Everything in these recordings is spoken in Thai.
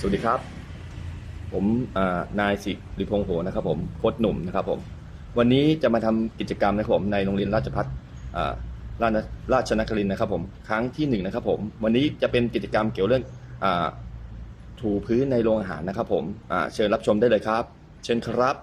สวัสดีครับ ผมนายสิริพงษ์โหนะครับผมโค้ชหนุ่มนะครับผม วันนี้จะมาทำกิจกรรมนะครับผมในโรงเรียนราชพัฒน์ราชราชนครินนะครับผมครั้งที่หนึ่งนะครับผมวันนี้จะเป็นกิจกรรมเกี่ยวเรื่องอถูพื้นในโรงอาหารนะครับผมเชิญรับชมได้เลยครับ เชิญครับ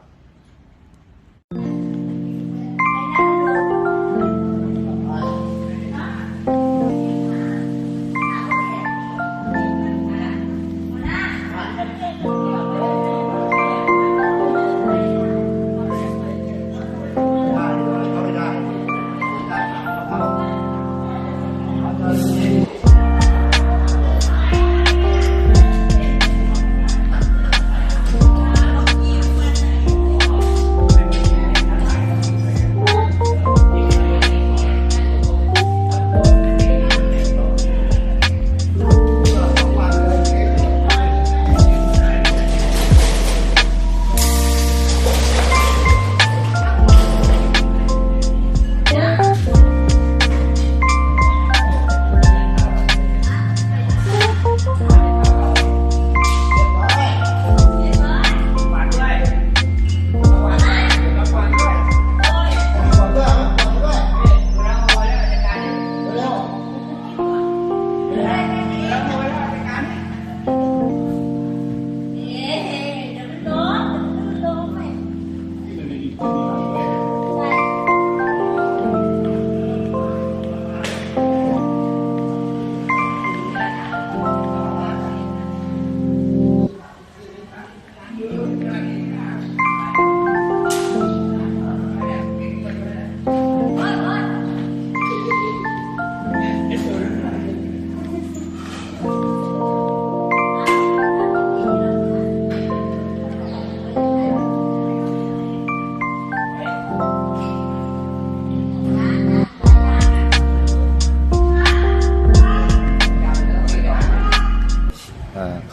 อ่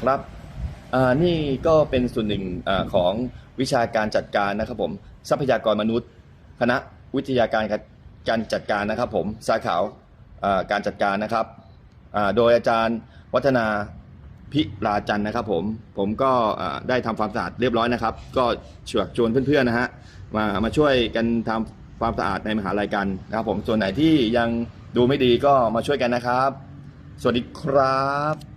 ครับนี่ก็เป็นส่วนหนึ่งอของวิชาการจัดการนะครับผมทรัพยากรมนุษย์ คณะวิทยาการการจัดการนะครับผมสาขาอ่าการจัดการนะครับโดยอาจารย์วัฒนาพิลาจันนะครับผมผมก็ได้ทำความสะอาดเรียบร้อยนะครับ ก็เชือกชวนเพื่อนๆนะฮะมามาช่วยกันทำความสะอาดในมหาลัยกันนะครับผมส่วนไหนที่ยังดูไม่ดีก็มาช่วยกันนะครับ สวัสดีครับ